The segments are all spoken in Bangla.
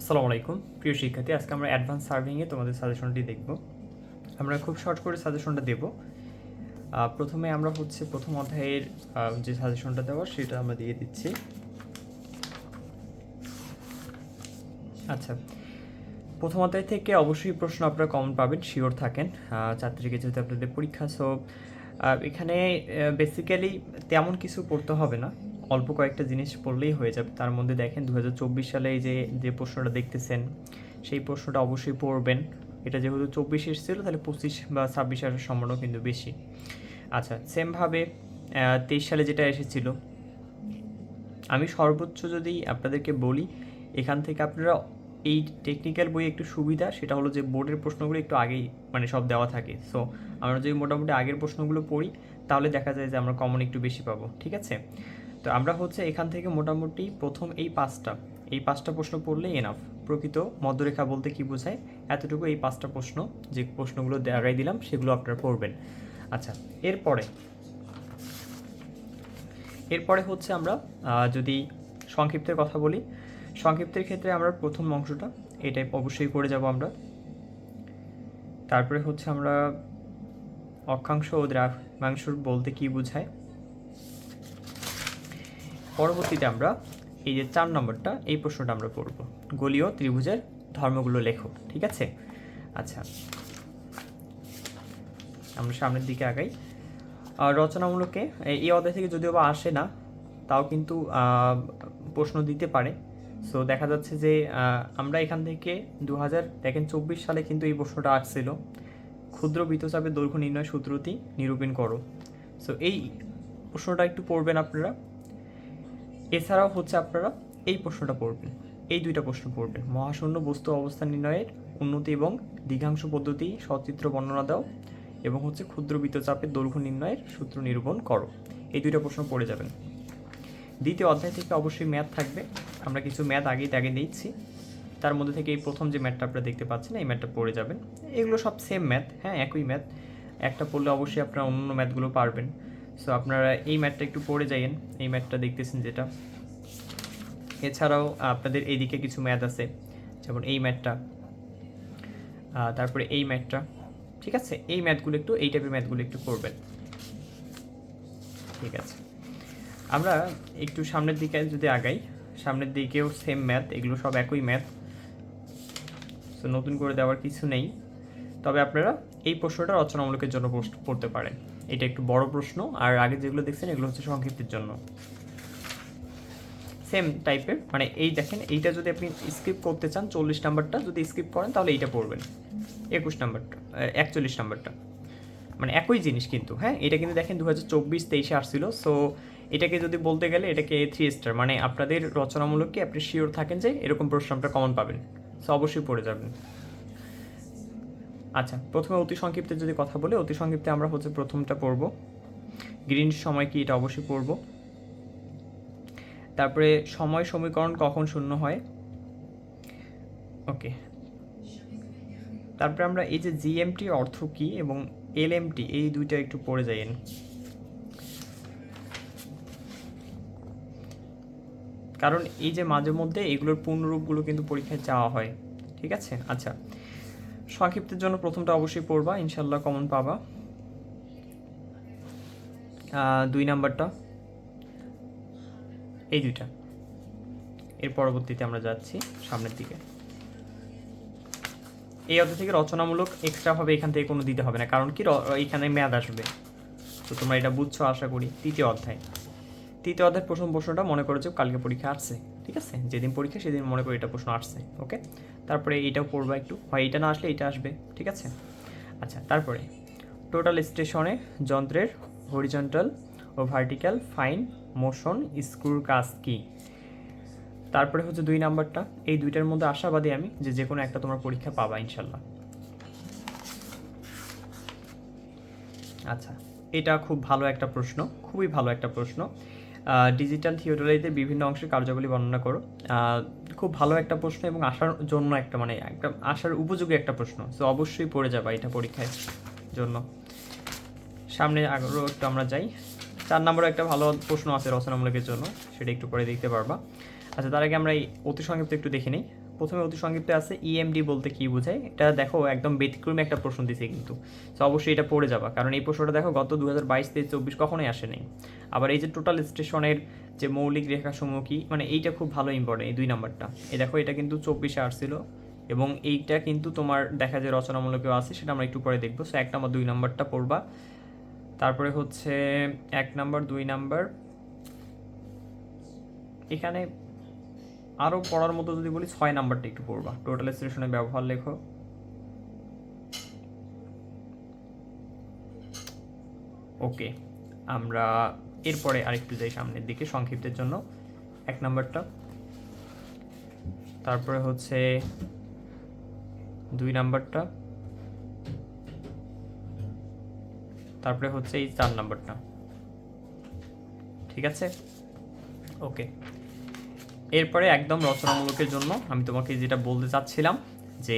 আসসালামু আলাইকুম। প্রিয় শিক্ষার্থী, আজকে আমরা অ্যাডভান্স সার্ভিংয়ে তোমাদের সাজেশনটি দেখব। আমরা খুব শর্ট করে সাজেশনটা দেব। প্রথমে আমরা হচ্ছে প্রথম অধ্যায়ের যে সাজেশনটা দেওয়া, সেটা আমরা দিয়ে দিচ্ছি। আচ্ছা প্রথম অধ্যায় থেকে অবশ্যই প্রশ্ন আপনারা কমন পাবেন শিওর থাকেন। তারিখে যেহেতু আপনাদের পরীক্ষা সো এখানে বেসিক্যালি তেমন কিছু পড়তে হবে না। অল্প কয়েকটা জিনিস পড়লেই হয়ে যাবে। তার মধ্যে দেখেন দু হাজার চব্বিশ সালে এই যে যে প্রশ্নটা দেখতেছেন, সেই প্রশ্নটা অবশ্যই পড়বেন। এটা যেহেতু চব্বিশ এসেছিল, তাহলে পঁচিশ বা ছাব্বিশ আসার সম্ভাবনা কিন্তু বেশি। আচ্ছা সেমভাবে তেইশ সালে যেটা এসেছিল, আমি সর্বোচ্চ যদি আপনাদেরকে বলি, এখান থেকে আপনারা এই টেকনিক্যাল বই একটু সুবিধা, সেটা হলো যে বোর্ডের প্রশ্নগুলো একটু আগেই মানে সব দেওয়া থাকে। সো আমরা যদি মোটামুটি আগের প্রশ্নগুলো পড়ি, তাহলে দেখা যায় যে আমরা কমন একটু বেশি পাবো, ঠিক আছে? তো আমরা হচ্ছে এখান থেকে মোটামুটি প্রথম এই পাঁচটা এই পাঁচটা প্রশ্ন পড়লেই এনাফ প্রকৃত মধ্যরেখা বলতে কি বোঝায়? এতটুকু এই পাঁচটা প্রশ্ন, যে প্রশ্নগুলো দেখাই দিলাম, সেগুলো আপনারা পড়বেন। আচ্ছা এরপরে এরপরে হচ্ছে আমরা যদি সংক্ষিপ্তের কথা বলি, সংক্ষিপ্তের ক্ষেত্রে আমরা প্রথম অংশটা, এটাই অবশ্যই করে যাব আমরা। তারপরে হচ্ছে আমরা অক্ষাংশ ও দ্রাঘাংশ বলতে কি বোঝায়? পরবর্তীতে আমরা এই যে চার নম্বরটা, এই প্রশ্নটা আমরা পড়ব। গলীয় ত্রিভুজের ধর্মগুলো লেখো, ঠিক আছে? আচ্ছা। আমরা সামনের দিকে আগাই। রচনামূলকে এই অধ্যায় থেকে যদিও বা আসে না, তাও কিন্তু প্রশ্ন দিতে পারে। সো, দেখা যাচ্ছে যে আমরা এখান থেকে দু হাজার দেখেন চব্বিশ সালে কিন্তু এই প্রশ্নটা আসছিল। ক্ষুদ্র বৃত্তচাপের দৈর্ঘ্য নির্ণয় সূত্রটি নিরূপণ করো। সো, এই প্রশ্নটা একটু পড়বেন আপনারা। এছাড়াও হচ্ছে আপনারা এই প্রশ্নটা পড়বেন। এই দুইটা প্রশ্ন পড়বেন। মহাশূন্য বস্তু অবস্থান নির্ণয়ের উন্নতি এবং দীঘাংশ পদ্ধতি সচিত্র বর্ণনা দাও এবং হচ্ছে ক্ষুদ্র বৃত্তচাপের দৈর্ঘ্য নির্ণয়ের সূত্র নিরূপণ করো। এই দুইটা প্রশ্ন পড়ে যাবেন। দ্বিতীয় অধ্যায় থেকে অবশ্যই ম্যাথ থাকবে। আমরা কিছু ম্যাথ আগেই আগে দিচ্ছি তার মধ্যে থেকে এই প্রথম যে ম্যাথটা আপনারা দেখতে পাচ্ছেন, এই ম্যাথটা পড়ে যাবেন। এগুলো সব সেম ম্যাথ হ্যাঁ একই ম্যাথ। একটা পড়লে অবশ্যই আপনারা অন্য ম্যাথগুলো পারবেন। সো আপনারা এই ম্যাথটা একটু পড়ে যাইয়েন। এই ম্যাথটা দেখতেছেন যেটা। এছাড়াও আপনাদের এইদিকে কিছু ম্যাথ আছে। যেমন এই ম্যাথটা আহ, তারপরে এই ম্যাথটা ঠিক আছে? এই ম্যাথগুলো একটু এই টাইপের ম্যাথগুলো একটু করবেন ঠিক আছে। আমরা একটু সামনের দিকে যদি আগাই সামনের দিকেও সেম ম্যাথ এগুলো সব একই ম্যাথ। সো নতুন করে দেওয়ার কিছু নেই। তবে আপনারা এই প্রশ্নটা রচনামূলকের জন্য পড়তে পারেন এটা একটু বড় প্রশ্ন, আর আগে যেগুলো দেখছেন এগুলো হচ্ছে সংক্ষিপ্তের জন্য। সেম টাইপের মানে এই দেখেন, এইটা যদি আপনি স্কিপ করতে চান, চল্লিশ নাম্বারটা যদি স্কিপ করেন, তাহলে এইটা পড়বেন। একুশ নাম্বারটা একচল্লিশ নাম্বারটা। মানে একই জিনিস কিন্তু হ্যাঁ? এটা কিন্তু দেখেন দু হাজার চব্বিশ তেইশে আসছিল সো এটাকে যদি বলতে গেলে এটাকে থ্রি স্টার মানে আপনাদের রচনামূলককে আপনি শিওর থাকেন যে এরকম প্রশ্ন আপনারা কমন পাবেন। সো অবশ্যই পড়ে যাবেন। আচ্ছা প্রথমে অতি সংক্ষিপ্তে যদি কথা বলি, অতি সংক্ষিপ্তে আমরা হচ্ছে প্রথমটা পড়ব। গ্রিন সময় কি এটা অবশ্যই পড়ব। তারপরে সময় সমীকরণ কখন শূন্য হয়? ওকে। তারপরে আমরা এই যে জিএমটি অর্থ কি এবং এল এলএমটি, এই দুইটা একটু পড়ে যাইয়েন কারণ এই যে মাঝে মধ্যে এগুলোর পূর্ণরূপগুলো কিন্তু পরীক্ষায় চাওয়া হয়, ঠিক আছে? আচ্ছা সংক্ষিপ্তের জন্য প্রথমটা অবশ্যই পড়বা ইনশাল্লাহ কমন পাবা। দুই নাম্বারটা। এই দুইটা। এর পরবর্তীতে আমরা যাচ্ছি সামনের দিকে। এই অধ্যায় থেকে রচনামূলক এক্সট্রাভাবে এখান থেকে কোনো দিতে হবে না, কারণ কি এখানে ম্যাথ আসবে। তো তোমরা এটা বুঝছ, আশা করি। তৃতীয় অধ্যায়। তৃতীয় অধ্যায়ের প্রথম প্রশ্নটা মনে করেছ কালকে পরীক্ষা আসছে। ঠিক আছে? যেদিন পরীক্ষা, সেদিন মনে করি এটা প্রশ্ন আসছে ওকে তারপরে এইটাও পড়বা একটু। হয় এটা না আসলে এটা আসবে, ঠিক আছে? আচ্ছা তারপরে টোটাল স্টেশনে যন্ত্রের হরিজন্টাল ও ভার্টিক্যাল ফাইন মোশন স্ক্রুর কাজ কী? তারপরে হচ্ছে দুই নাম্বারটা। এই দুইটার মধ্যে আশাবাদী আমি যে যে কোনো একটা তোমার পরীক্ষা পাবা ইনশাল্লাহ আচ্ছা এটা খুব ভালো একটা প্রশ্ন, খুবই ভালো একটা প্রশ্ন। ডিজিটাল থিওটারিতে বিভিন্ন অংশের কার্যাবলী বর্ণনা করো। খুব ভালো একটা প্রশ্ন এবং আসার জন্য একটা মানে একটা আসার উপযোগী একটা প্রশ্ন। তো অবশ্যই পড়ে যাবা এটা পরীক্ষায় জন্য। সামনে আরও একটু আমরা যাই। চার নম্বরে একটা ভালো প্রশ্ন আছে রচনামূলকের জন্য, সেটা একটু পরে দেখতে পারবা। আচ্ছা তার আগে আমরা এই অতি সংক্ষিপ্ত একটু দেখে নিই। প্রথমে অতি সংক্ষিপ্তে আছে ইএমডি বলতে কি বোঝায়? এটা দেখো, একদম ব্যতিক্রমী একটা প্রশ্ন দিছে কিন্তু। তো অবশ্যই এটা পড়ে যাবা। কারণ এই প্রশ্নটা দেখো, গত দু হাজার বাইশ, তেইশ, চব্বিশ কখনোই আসেনি। আবার এই যে টোটাল স্টেশনের যে মৌলিক রেখাসমূহ কি মানে এইটা খুব ভালো ইম্পর্টেন্ট এই দুই নাম্বারটা। এই দেখো, এটা কিন্তু চব্বিশে আসছিল। এবং এইটা কিন্তু তোমার দেখা যায় রচনামূলকেও আছে, সেটা আমরা একটু পরে দেখব। সো এক নাম্বার, দুই নাম্বারটা পড়বা। তারপরে হচ্ছে এক নাম্বার, দুই নাম্বার। এখানে আরও পড়ার মতো যদি বলি ছয় নাম্বারটা একটু পড়বা। টোটাল স্টেশনের ব্যবহার লেখো। ওকে, আমরা এরপরে আরেকটু যাই সামনের দিকে সংক্ষিপ্তের জন্য। এক নাম্বারটা। তারপরে হচ্ছে দুই নাম্বারটা। তারপরে হচ্ছে এই চার নাম্বারটা। ঠিক আছে? ওকে এরপরে একদম রচনামূলকের জন্য আমি তোমাকে যেটা বলতে চাচ্ছিলাম যে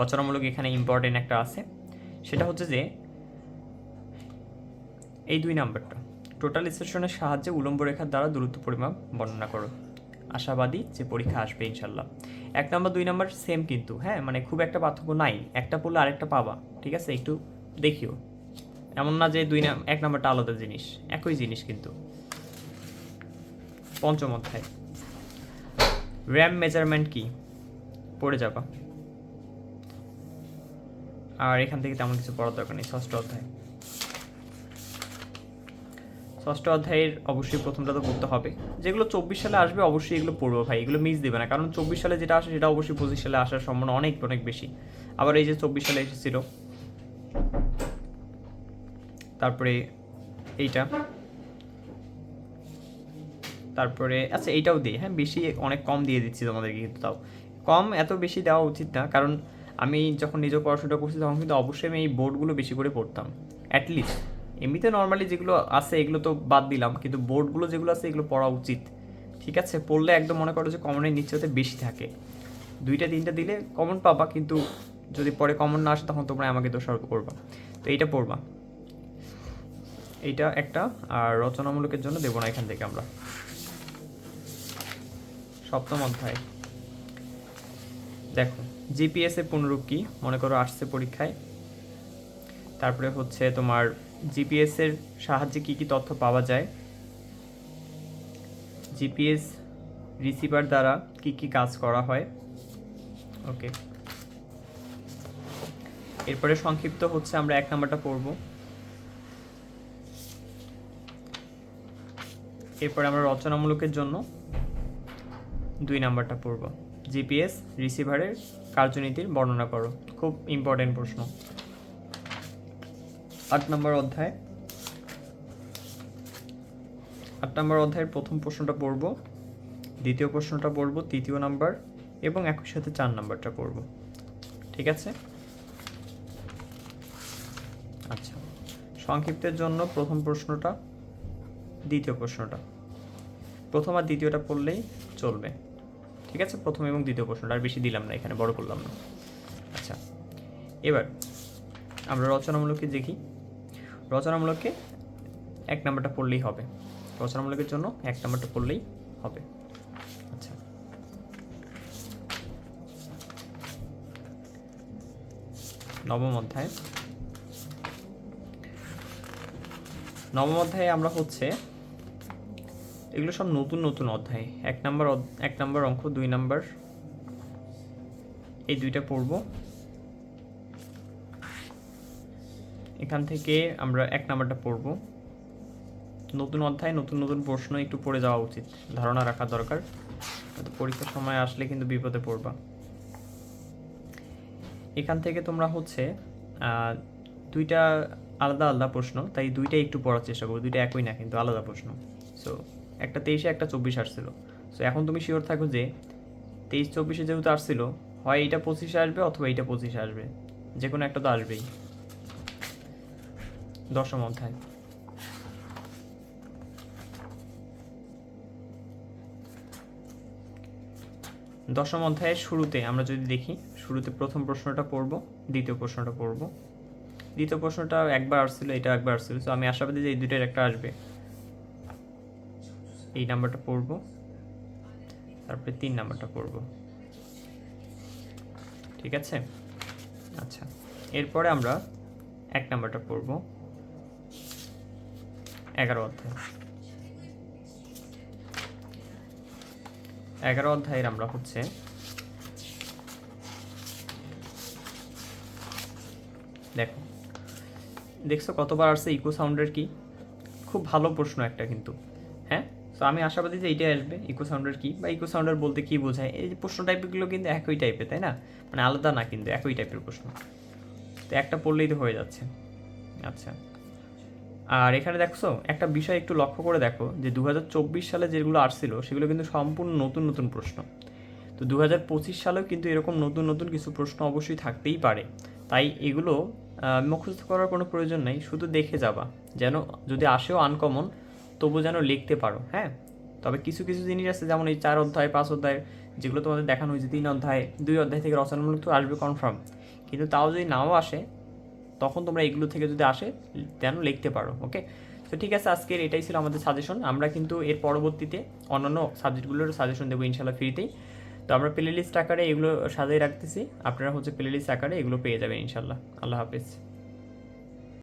রচনামূলক এখানে ইম্পর্টেন্ট একটা আছে, সেটা হচ্ছে যে এই দুই নাম্বারটা টোটাল স্টেশনের সাহায্যে উলম্ব রেখার দ্বারা দূরত্ব পরিমাপ বর্ণনা করো। আশাবাদী যে পরীক্ষা আসবে ইনশাল্লাহ এক নাম্বার, দুই নাম্বার সেম কিন্তু হ্যাঁ মানে খুব একটা পার্থক্য নাই। একটা পড়লে আরেকটা পাবা, ঠিক আছে? একটু দেখিও। এমন না যে দুই এক নাম্বারটা আলাদা জিনিস, একই জিনিস কিন্তু। পঞ্চম অধ্যায়। র্যাম মেজারমেন্ট কি? পড়ে যাবা। আর এখান থেকে তেমন কিছু পড়ার দরকার নেই, ষষ্ঠ অধ্যায়। ষষ্ঠ অধ্যায়ের অবশ্যই প্রথমটা তো পড়তে হবে। যেগুলো চব্বিশ সালে আসবে অবশ্যই এগুলো পড়ব ভাই, এগুলো মিস দেবে না। কারণ চব্বিশ সালে যেটা আসে সেটা অবশ্যই পঁচিশ সালে আসার সম্ভাবনা অনেক অনেক বেশি। আবার এই যে চব্বিশ সালে এসেছিল, তারপরে এইটা। তারপরে আচ্ছা এইটাও দিই। হ্যাঁ বেশি অনেক কম দিয়ে দিচ্ছি তোমাদেরকে কিন্তু তাও। কম এত বেশি দেওয়া উচিত না, কারণ আমি যখন নিজে পড়াশোনা করছি তখন কিন্তু অবশ্যই আমি এই বোর্ডগুলো বেশি করে পড়তাম অ্যাটলিস্ট এমনিতে নর্মালি যেগুলো আছে, এগুলো তো বাদ দিলাম, কিন্তু বোর্ডগুলো যেগুলো আছে, এগুলো পড়া উচিত। ঠিক আছে? পড়লে একদম মনে করো যে কমনের নিশ্চয়তা বেশি থাকে। দুইটা, তিনটা দিলে কমন পাবা, কিন্তু যদি পরে কমন না আসে, তখন তোমরা আমাকে দোষারোপ করবা। তো এইটা পড়বা। এইটা একটা, আর রচনামূলকের জন্য দেবো না এখান থেকে আমরা। সপ্তম অধ্যায়। দেখো জিপিএস পুনরূপ কি? মনে করো আসছে পরীক্ষায়। তারপরে হচ্ছে তোমার জিপিএস এর সাহায্যে কি কি তথ্য পাওয়া যায়? জিপিএস রিসিভার দ্বারা কি কি কাজ করা হয়? ওকে এরপরে সংক্ষিপ্ত হচ্ছে আমরা এক নাম্বারটা পড়ব। এরপরে আমরা রচনামূলকের জন্য দুই নাম্বারটা পড়ব। জিপিএস, রিসিভারের কার্যনীতির বর্ণনা করো। খুব ইম্পর্টেন্ট প্রশ্ন। আট নম্বর অধ্যায়। আট নম্বর অধ্যায়ের প্রথম প্রশ্নটা পড়ব। দ্বিতীয় প্রশ্নটা পড়ব, তৃতীয় নাম্বার এবং একই সাথে চার নাম্বারটা পড়ব। ঠিক আছে? আচ্ছা সংক্ষিপ্তের জন্য প্রথম প্রশ্নটা, দ্বিতীয় প্রশ্নটা। প্রথম আর দ্বিতীয়টা পড়লেই চলবে। ঠিক আছে? প্রথম এবং দ্বিতীয় প্রশ্নটা আর বেশি দিলাম না, এখানে বড় করলাম না। আচ্ছা এবার আমরা রচনামূলকে দেখি। রচনামূলকে এক নাম্বারটা পড়লেই হবে। রচনামূলকের জন্য এক নাম্বারটা পড়লেই হবে। আচ্ছা। নবম অধ্যায়। নবম অধ্যায়ে আমরা হচ্ছে এগুলো সব নতুন নতুন অধ্যায়। এক নাম্বার এক নাম্বার অঙ্ক, দুই নাম্বার। এই দুইটা পড়ব। এখান থেকে আমরা এক নাম্বারটা পড়ব। নতুন অধ্যায়, নতুন নতুন প্রশ্ন একটু পড়ে যাওয়া উচিত। ধারণা রাখা দরকার। পরীক্ষার সময় আসলে কিন্তু বিপদে পড়বা। এখান থেকে তোমরা হচ্ছে দুইটা আলাদা আলাদা প্রশ্ন, তাই দুইটাই একটু পড়ার চেষ্টা করব। দুইটা একই না, কিন্তু আলাদা প্রশ্ন। সো একটা তেইশে, একটা চব্বিশ আসছিল। সো এখন তুমি শিওর থাকো যে তেইশ, চব্বিশে যেহেতু আসছিল, হয় এইটা পঁচিশে আসবে অথবা এইটা পঁচিশে আসবে। যে কোনো একটা তো আসবেই। দশম অধ্যায়। দশম অধ্যায়ের শুরুতে আমরা যদি দেখি, শুরুতে প্রথম প্রশ্নটা পড়ব, দ্বিতীয় প্রশ্নটা পড়ব। দ্বিতীয় প্রশ্নটা একবার আসছিল এটা একবার আসছিল। তো আমি আশাবাদী যে এই দুইটার একটা আসবে। এই নাম্বারটা পড়ব। তারপরে তিন নাম্বারটা পড়ব। ঠিক আছে? আচ্ছা এরপরে আমরা এক নাম্বারটা পড়ব। এগারো অধ্যায়। এগারো অধ্যায়ের আমরা হচ্ছে দেখো। দেখছ কতবার আসছে? ইকো সাউন্ডের কি? খুব ভালো প্রশ্ন একটা কিন্তু। তো আমি আশাবাদী যে এইটাই আসবে ইকো সাউন্ডের কি? বা ইকো সাউন্ডার বলতে কী বোঝায়? এই প্রশ্ন টাইপগুলো কিন্তু একই টাইপের তাই না? মানে আলাদা না কিন্তু, একই টাইপের প্রশ্ন। তো একটা পড়লেই তো হয়ে যাচ্ছে। আচ্ছা। আর এখানে দেখছ, একটা বিষয় একটু লক্ষ্য করে দেখো, যে দু হাজার চব্বিশ সালে যেগুলো আসছিল, সেগুলো কিন্তু সম্পূর্ণ নতুন নতুন প্রশ্ন। তো দু হাজার পঁচিশ সালেও কিন্তু এরকম নতুন নতুন কিছু প্রশ্ন অবশ্যই থাকতেই পারে। তাই এগুলো মুখস্থ করার কোনো প্রয়োজন নেই, শুধু দেখে যাবা। যেন যদি আসেও আনকমন তবু যেন লিখতে পারো হ্যাঁ? তবে কিছু কিছু জিনিস আছে, যেমন এই চার অধ্যায়, পাঁচ অধ্যায়, যেগুলো তোমাদের দেখানো হয়েছে, তিন অধ্যায়, দুই অধ্যায় থেকে রচনামূলক তো আসবে কনফার্ম কিন্তু তাও যদি নাও আসে, তখন তোমরা এগুলো থেকে যদি আসে, যেন লিখতে পারো ওকে তো ঠিক আছে, আজকের এটাই ছিল আমাদের সাজেশন আমরা কিন্তু এর পরবর্তীতে অন্যান্য সাবজেক্টগুলোর সাজেশন দেবো ইনশাল্লাহ ফ্রিতেই তো আমরা প্লে লিস্ট আকারে এগুলো সাজিয়ে রাখতেছি। আপনারা হচ্ছে প্লে লিস্ট আকারে এগুলো পেয়ে যাবেন ইনশাল্লাহ আল্লাহ হাফিজ।